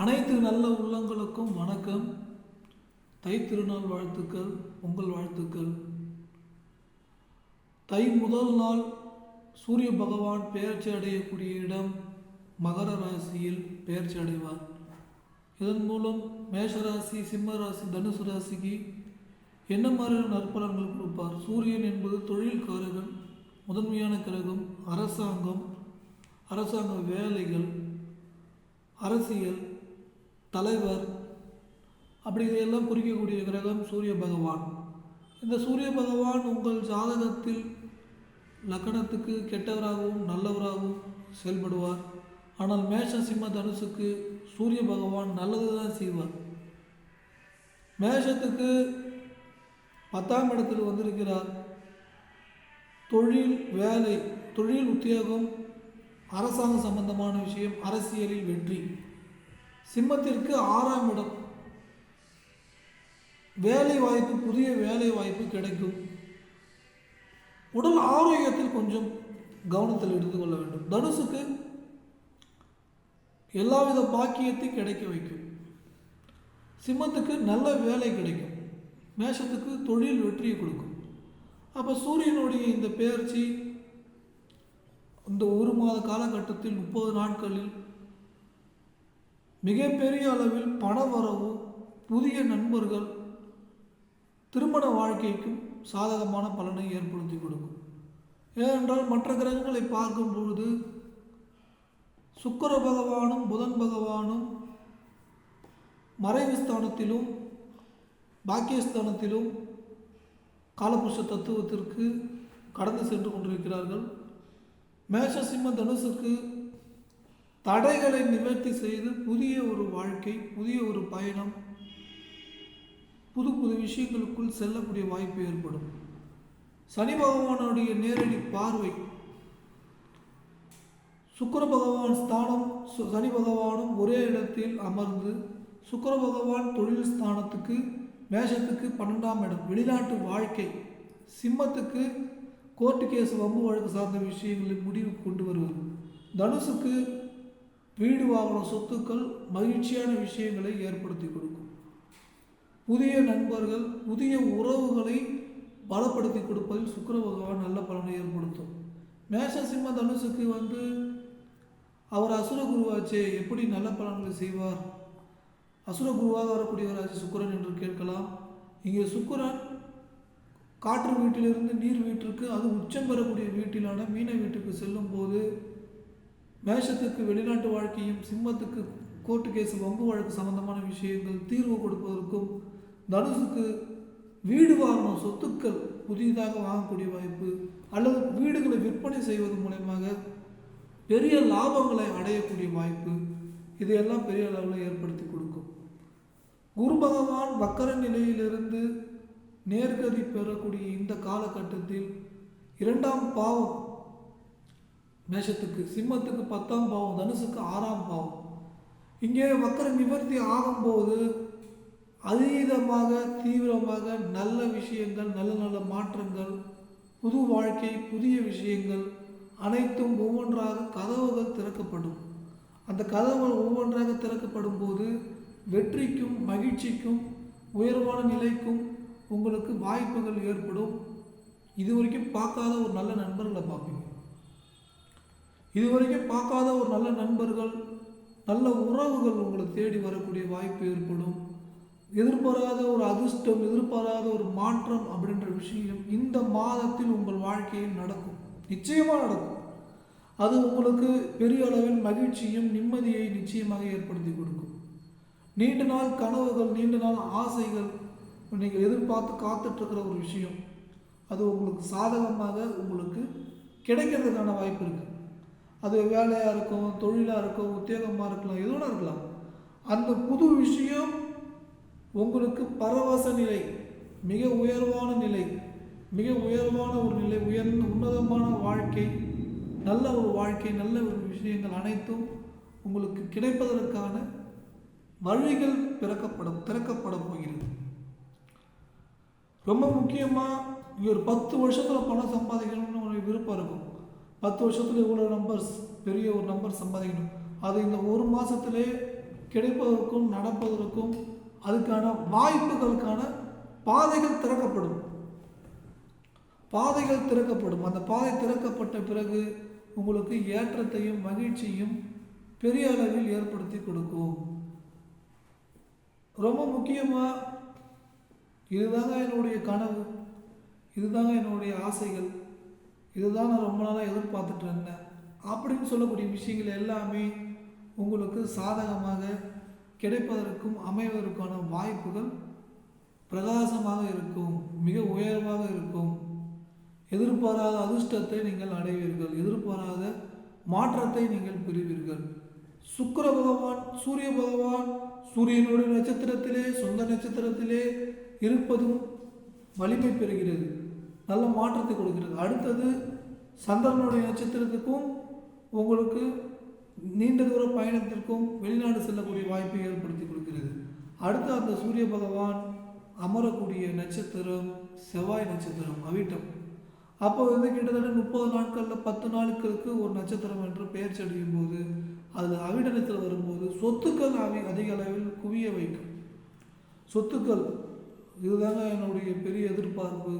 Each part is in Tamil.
அனைத்து நல்ல உள்ளங்களுக்கும் வணக்கம். தை திருநாள் வாழ்த்துக்கள் பொங்கல் வாழ்த்துக்கள். தை முதல் நாள் சூரிய பகவான் பெயர்ச்சி அடையக்கூடிய இடம் மகர ராசியில் பெயர்ச்சி அடைவார். இதன் மூலம் மேஷராசி சிம்ம ராசி தனுசு ராசிக்கு என்ன மாதிரியான நற்பலன்கள் கொடுப்பார்? சூரியன் என்பது தொழில் முதன்மையான கிரகம் அரசாங்கம் அரசாங்க வேலைகள் அரசியல் தலைவர் அப்படி இதையெல்லாம் குறிக்கக்கூடிய கிரகம் சூரிய பகவான். இந்த சூரிய பகவான் உங்கள் ஜாதகத்தில் லக்கணத்துக்கு கெட்டவராகவும் நல்லவராகவும் செயல்படுவார். ஆனால் மேஷ சிம்ம தனுசுக்கு சூரிய பகவான் நல்லது தான் செய்வார். மேஷத்துக்கு பத்தாம் இடத்தில் வந்திருக்கிறார். தொழில் வேலை தொழில் உத்தியோகம் அரசாங்க சம்பந்தமான விஷயம் அரசியலில் வெற்றி. சிம்மத்திற்கு ஆறாம் இடம். வேலை வாய்ப்பு புதிய வேலை வாய்ப்பு கிடைக்கும். உடல் ஆரோக்கியத்தில் கொஞ்சம் கவனத்தில் எடுத்துக்கொள்ள வேண்டும். தனுசுக்கு எல்லாவித பாக்கியத்தையும் கிடைக்க வைக்கும். சிம்மத்துக்கு நல்ல வேலை கிடைக்கும். மேஷத்துக்கு தொழில் வெற்றியை கொடுக்கும். அப்போ சூரியனுடைய இந்த பெயர்ச்சி இந்த ஒரு மாத காலகட்டத்தில் முப்பது நாட்களில் மிகப்பெரிய அளவில் பண வரவு புதிய நண்பர்கள் திருமண வாழ்க்கைக்கும் சாதகமான பலனை ஏற்படுத்தி கொடுக்கும். ஏனென்றால் மற்ற கிரகங்களை பார்க்கும் பொழுது சுக்கர பகவானும் புதன் பகவானும் மறைவு ஸ்தானத்திலும் பாக்கியஸ்தானத்திலும் காலபுருஷ தத்துவத்திற்கு கடந்து சென்று கொண்டிருக்கிறார்கள். மேஷ சிம்ம தனுசுக்கு தடைகளை நிவர்த்தி செய்து புதிய ஒரு வாழ்க்கை புதிய ஒரு பயணம் புது புது விஷயங்களுக்குள் செல்லக்கூடிய வாய்ப்பு ஏற்படும். சனி பகவானுடைய நேரடி பார்வை. சுக்கர பகவான் ஸ்தானம் சு- சனி பகவானும் ஒரே இடத்தில் அமர்ந்து சுக்கர பகவான் தொழில் ஸ்தானத்துக்கு மேஷத்துக்கு பன்னெண்டாம் இடம். வெளிநாட்டு வாழ்க்கை. சிம்மத்துக்கு கோர்ட்டு கேஸ் வம்பு வழக்கு சார்ந்த விஷயங்களை முடிவு கொண்டு வருவது. தனுசுக்கு வீடு வாகன சொத்துக்கள் மகிழ்ச்சியான விஷயங்களை ஏற்படுத்தி கொடுக்கும். புதிய நண்பர்கள் புதிய உறவுகளை பலப்படுத்தி கொடுப்பதில் சுக்கர பகவான் நல்ல பலனை ஏற்படுத்தும். மேஷ சிம்ம தனுசுக்கு வந்து அவர் அசுர குருவாச்சே எப்படி நல்ல பலன்களை செய்வார்? அசுர குருவாக வரக்கூடியவராச்சு சுக்கரன் என்று கேட்கலாம். இங்கே சுக்கரன் காற்று வீட்டிலிருந்து நீர் வீட்டிற்கு அது உச்சம் பெறக்கூடிய வீட்டிலான மீன வீட்டுக்கு செல்லும் போது மேஷத்துக்கு வெளிநாட்டு வாழ்க்கையும் சிம்மத்துக்கு கோர்ட்டு கேஸ் வம்பு வழக்கு சம்பந்தமான விஷயங்கள் தீர்வு கொடுப்பதற்கும் தனுசுக்கு வீடு வாங்கணும் சொத்துக்கள் புதிதாக வாங்கக்கூடிய வாய்ப்பு அல்லது வீடுகளை விற்பனை செய்வது மூலயமாக பெரிய லாபங்களை அடையக்கூடிய வாய்ப்பு இதையெல்லாம் பெரிய அளவில் ஏற்படுத்தி கொடுக்கும். குரு பகவான் வக்கர நிலையிலிருந்து நேர்கதி பெறக்கூடிய இந்த காலகட்டத்தில் இரண்டாம் பாவம் மேஷத்துக்கு சிம்மத்துக்கு பத்தாம் பாவம் தனுசுக்கு ஆறாம் பாவம். இங்கே வக்கர நிவர்த்தி ஆகும்போது அதீதமாக தீவிரமாக நல்ல விஷயங்கள் நல்ல நல்ல மாற்றங்கள் புது வாழ்க்கை புதிய விஷயங்கள் அனைத்தும் ஒவ்வொன்றாக கதவுகள் திறக்கப்படும். அந்த கதவுகள் ஒவ்வொன்றாக திறக்கப்படும் போது வெற்றிக்கும் மகிழ்ச்சிக்கும் உயர்வான நிலைக்கும் உங்களுக்கு வாய்ப்புகள் ஏற்படும். இது வரைக்கும் பார்க்காத ஒரு நல்ல நண்பர்களை பார்ப்பீங்க. இதுவரைக்கும் பார்க்காத ஒரு நல்ல நண்பர்கள் நல்ல உறவுகள் உங்களை தேடி வரக்கூடிய வாய்ப்பு ஏற்படும். எதிர்பாராத ஒரு அதிர்ஷ்டம் எதிர்பாராத ஒரு மாற்றம் அப்படின்ற விஷயம் இந்த மாதத்தில் உங்கள் வாழ்க்கையில் நடக்கும். நிச்சயமாக நடக்கும். அது உங்களுக்கு பெரிய அளவில் மகிழ்ச்சியும் நிம்மதியை நிச்சயமாக ஏற்படுத்தி கொடுக்கும். நீண்ட நாள் கனவுகள் நீண்ட நாள் ஆசைகள் நீங்கள் எதிர்பார்த்து காத்துட்ருக்கிற ஒரு விஷயம். அது உங்களுக்கு சாதகமாக உங்களுக்கு கிடைக்கிறதுக்கான வாய்ப்பு இருக்குது அது வேலையாக இருக்கும் தொழிலாக இருக்கும் உத்தியோகமாக இருக்கலாம் எது இருக்கலாம். அந்த புது விஷயம் உங்களுக்கு பரவச நிலை மிக உயர்வான நிலை மிக உயர்வான ஒரு நிலை உயர்ந்த உன்னதமான வாழ்க்கை நல்ல ஒரு வாழ்க்கை நல்ல ஒரு விஷயங்கள் அனைத்தும் உங்களுக்கு கிடைப்பதற்கான வழிகள் பிறக்கப்படும் திறக்கப்பட போகிறது. ரொம்ப முக்கியமாக இங்கே ஒரு பத்து வருஷத்தில் பணம் சம்பாதிக்கணும்னு ஒரு விருப்பம் இருக்கும். பத்து வருஷத்தில் இவ்வளோ நம்பர்ஸ் பெரிய ஒரு நம்பர் சம்பாதிக்கணும். அது இந்த ஒரு மாதத்திலே கிடைப்பதற்கும் நடப்பதற்கும் அதுக்கான வாய்ப்புகளுக்கான பாதைகள் திறக்கப்படும். பாதைகள் திறக்கப்படும். அந்த பாதை திறக்கப்பட்ட பிறகு உங்களுக்கு ஏற்றத்தையும் மகிழ்ச்சியும் பெரிய அளவில் ஏற்படுத்தி கொடுக்கும். ரொம்ப முக்கியமாக இதுதாங்க என்னுடைய கனவு. இதுதாங்க என்னுடைய ஆசைகள். இதுதான் நான் ரொம்ப நாளாக எதிர்பார்த்துட்டு இருந்தேன். அப்படின்னு சொல்லக்கூடிய விஷயங்கள் எல்லாமே உங்களுக்கு சாதகமாக கிடைப்பதற்கும் அமைவதற்கான வாய்ப்புகள் பிரகாசமாக இருக்கும் மிக உயர்வாக இருக்கும். எதிர்பாராத அதிர்ஷ்டத்தை நீங்கள் அடைவீர்கள் எதிர்பாராத மாற்றத்தை நீங்கள் பெறுவீர்கள். சுக்கர பகவான் சூரிய பகவான் சூரியனுடைய நட்சத்திரத்திலே சொந்த நட்சத்திரத்திலே இருப்பதும் வலிமை பெறுகிறது. நல்ல மாற்றத்தை கொடுக்கிறது. அடுத்தது சந்திரனுடைய நட்சத்திரத்துக்கும் உங்களுக்கு நீண்ட தூர பயணத்திற்கும் வெளிநாடு செல்லக்கூடிய வாய்ப்பை ஏற்படுத்தி கொடுக்கிறது. அடுத்து அந்த சூரிய பகவான் அமரக்கூடிய நட்சத்திரம் செவ்வாய் நட்சத்திரம் அவிட்டம். அப்போ வந்து கிட்டத்தட்ட முப்பது நாட்களில் பத்து நாட்களுக்கு ஒரு நட்சத்திரம் என்று பெயர் அடையும் போது அதில் அவிடனத்தில் வரும்போது சொத்துக்கள் அவை அதிக அளவில் குவிய வைக்கும். சொத்துக்கள் இதுதாங்க என்னுடைய பெரிய எதிர்பார்ப்பு.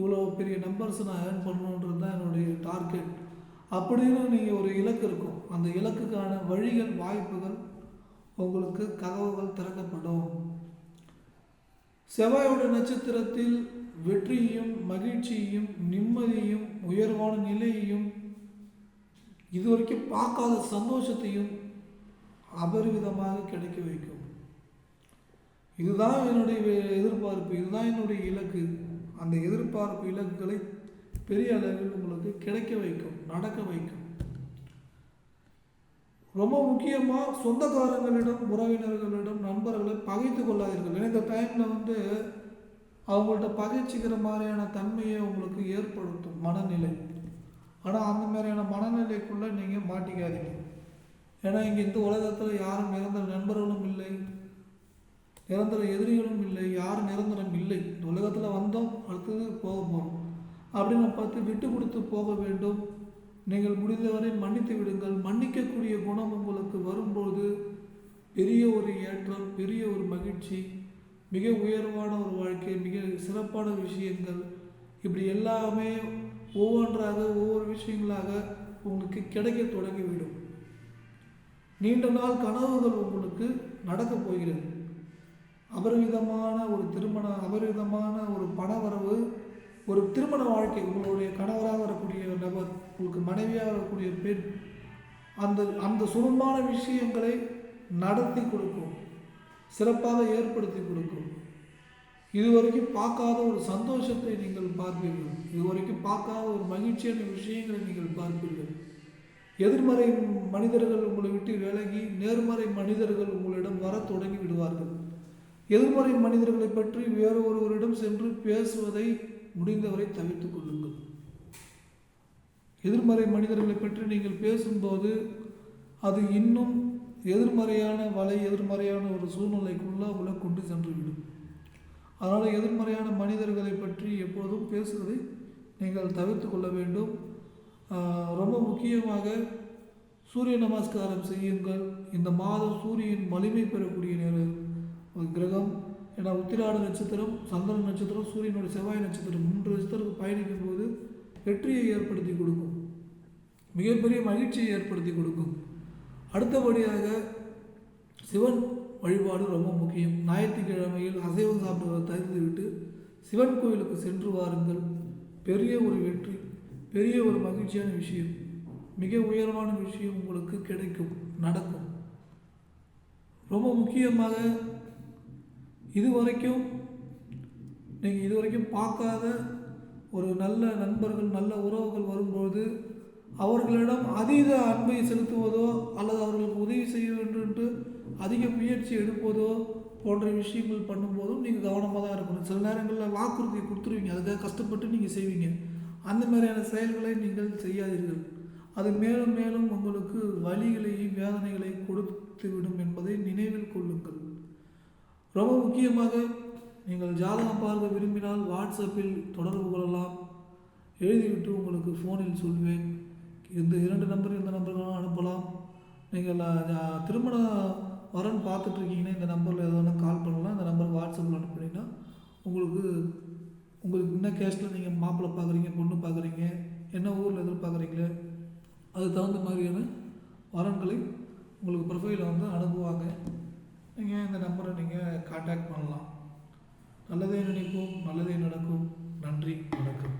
இவ்வளோ பெரிய நம்பர்ஸ் நான் ஏர்ன் பண்ணணுன்றது தான் என்னுடைய டார்கெட் அப்படின்னு நீங்கள் ஒரு இலக்கு இருக்கும். அந்த இலக்குக்கான வழிகள் வாய்ப்புகள் உங்களுக்கு கதவுகள் திறக்கப்படும். செவ்வாயோட நட்சத்திரத்தில் வெற்றியையும் மகிழ்ச்சியையும் நிம்மதியையும் உயர்வான நிலையையும் இது வரைக்கும் பார்க்காத சந்தோஷத்தையும் அபரிவிதமாக கிடைக்க வைக்கும். இதுதான் என்னுடைய எதிர்பார்ப்பு. இதுதான் என்னுடைய இலக்கு. அந்த எதிர்பார்ப்பு இலக்குகளை பெரிய அளவில் உங்களுக்கு கிடைக்க வைக்கும் நடக்க வைக்கும். ரொம்ப முக்கியமாக சொந்தக்காரங்களிடம் உறவினர்களிடம் நண்பர்களை பகைத்து கொள்ளாதீர்கள். ஏன்னா இந்த டைமில் வந்து அவங்கள்ட்ட பகைச்சிக்கிற மாதிரியான தன்மையை உங்களுக்கு ஏற்படுத்தும் மனநிலை. ஆனால் அந்த மாதிரியான மனநிலைக்குள்ளே நீங்கள் மாட்டிக்காதீங்க. ஏன்னா இங்கே இந்த உலகத்தில் யாரும் இறந்த நண்பர்களும் இல்லை. நிரந்தர எதிரிகளும் இல்லை யாரும் நிரந்தரம் இல்லை. இந்த உலகத்தில் வந்தோம் அடுத்தது போக போகிறோம் அப்படின்னு பார்த்து விட்டு கொடுத்து போக வேண்டும். நீங்கள் முடிந்தவரை மன்னித்து விடுங்கள். மன்னிக்கக்கூடிய குணம் உங்களுக்கு வரும்போது பெரிய ஒரு ஏற்றம் பெரிய ஒரு மகிழ்ச்சி மிக உயர்வான ஒரு வாழ்க்கை மிக சிறப்பான விஷயங்கள். இப்படி எல்லாமே ஒவ்வொன்றாக ஒவ்வொரு விஷயங்களாக உங்களுக்கு கிடைக்க தொடங்கிவிடும். நீண்ட நாள் கனவுகள் உங்களுக்கு நடக்கப் போகிறது. அபரிவிதமான ஒரு திருமண அபரிவிதமான ஒரு பணவரவு ஒரு திருமண வாழ்க்கை உங்களுடைய கணவராக வரக்கூடிய நபர் உங்களுக்கு மனைவியாக வரக்கூடிய பெண் அந்த அந்த சுகமான விஷயங்களை நடத்தி கொடுக்கும் சிறப்பாக ஏற்படுத்தி கொடுக்கும். இதுவரைக்கும் பார்க்காத ஒரு சந்தோஷத்தை நீங்கள் பார்ப்பீர்கள். இதுவரைக்கும் பார்க்காத ஒரு மகிழ்ச்சியான விஷயங்களை நீங்கள் பார்ப்பீர்கள். எதிர்மறை மனிதர்கள் உங்களை விட்டு விலகி நேர்மறை மனிதர்கள் உங்களிடம் வர தொடங்கி விடுவார்கள். எதிர்மறை மனிதர்களை பற்றி வேறு ஒருவரிடம் சென்று பேசுவதை முடிந்தவரை தவிர்த்துக் கொள்ளுங்கள். எதிர்மறை மனிதர்களை பற்றி நீங்கள் பேசும்போது அது இன்னும் எதிர்மறையான வலை எதிர்மறையான ஒரு சூழ்நிலைக்குள்ளே உங்களை கொண்டு சென்றுவிடும். அதனால் எதிர்மறையான மனிதர்களை பற்றி எப்போதும் பேசுவதை நீங்கள் தவிர்த்து கொள்ள வேண்டும். ரொம்ப முக்கியமாக சூரிய நமஸ்காரம் செய்யுங்கள். இந்த மாதம் சூரியன் வலிமை பெறக்கூடிய நேரம். கிரகம் ஏன்னா உத்திராட நட்சத்திரம் சந்திரன் நட்சத்திரம் சூரியனோட செவ்வாய் நட்சத்திரம் மூன்று நட்சத்திரத்துக்கு பயணிக்கும் போது வெற்றியை ஏற்படுத்தி கொடுக்கும். மிகப்பெரிய மகிழ்ச்சியை ஏற்படுத்தி கொடுக்கும். அடுத்தபடியாக சிவன் வழிபாடு ரொம்ப முக்கியம். ஞாயிற்றுக்கிழமையில் அசைவம் சாப்பிடுவதை தவிர்த்து சிவன் கோயிலுக்கு சென்று வாருங்கள். பெரிய ஒரு வெற்றி பெரிய ஒரு மகிழ்ச்சியான விஷயம். மிக உயர்வான விஷயம் உங்களுக்கு கிடைக்கும் நடக்கும். ரொம்ப முக்கியமாக இதுவரைக்கும் நீங்கள் இதுவரைக்கும் பார்க்காத ஒரு நல்ல நண்பர்கள் நல்ல உறவுகள் வரும்போது அவர்களிடம் அதீத அன்பை செலுத்துவதோ அல்லது அவர்களுக்கு உதவி செய்ய வேண்டும் என்று அதிக முயற்சி எடுப்பதோ போன்ற விஷயங்கள் பண்ணும்போதும் நீங்கள் கவனமாக தான் இருக்கணும். சில நேரங்களில் வாக்குறுதி கொடுத்துருவீங்க. அதுக்காக கஷ்டப்பட்டு நீங்கள் செய்வீங்க. அந்த மாதிரியான செயல்களை நீங்கள் செய்யாதீர்கள். அது மேலும் மேலும் உங்களுக்கு வலிகளையும் வேதனைகளை கொடுத்து விடும் என்பதை நினைவில் கொள்ளுங்கள். ரொம்ப முக்கியமாக நீங்கள் ஜாதகம் பார்க்க விரும்பினால் வாட்ஸ்அப்பில் தொடர்பு கொள்ளலாம். எழுதிவிட்டு உங்களுக்கு ஃபோனில் சொல்வேன். இந்த இரண்டு நம்பர் இந்த நம்பர்களும் அனுப்பலாம். நீங்கள் திருமண வரன் பார்த்துட்ருக்கீங்கன்னா இந்த நம்பரில் எதனா கால் பண்ணலாம். இந்த நம்பர் வாட்ஸ்அப்பில் அனுப்புனீங்கன்னா உங்களுக்கு உங்களுக்கு என்ன கேஸ்ட்டில் நீங்கள் மாப்பிள்ளை பார்க்குறீங்க பொண்ணு பார்க்குறீங்க என்ன ஊரில் எதிர்பார்க்குறீங்களோ அதுக்கு தகுந்த மாதிரியான வரன்களை உங்களுக்கு ப்ரொஃபைலில் வந்து அனுப்புவாங்க. நீங்கள் இந்த நம்பரை நீங்கள் காண்டாக்ட் பண்ணலாம். நல்லதே நினைப்போம் நல்லதே நடக்கும். நன்றி வணக்கம்.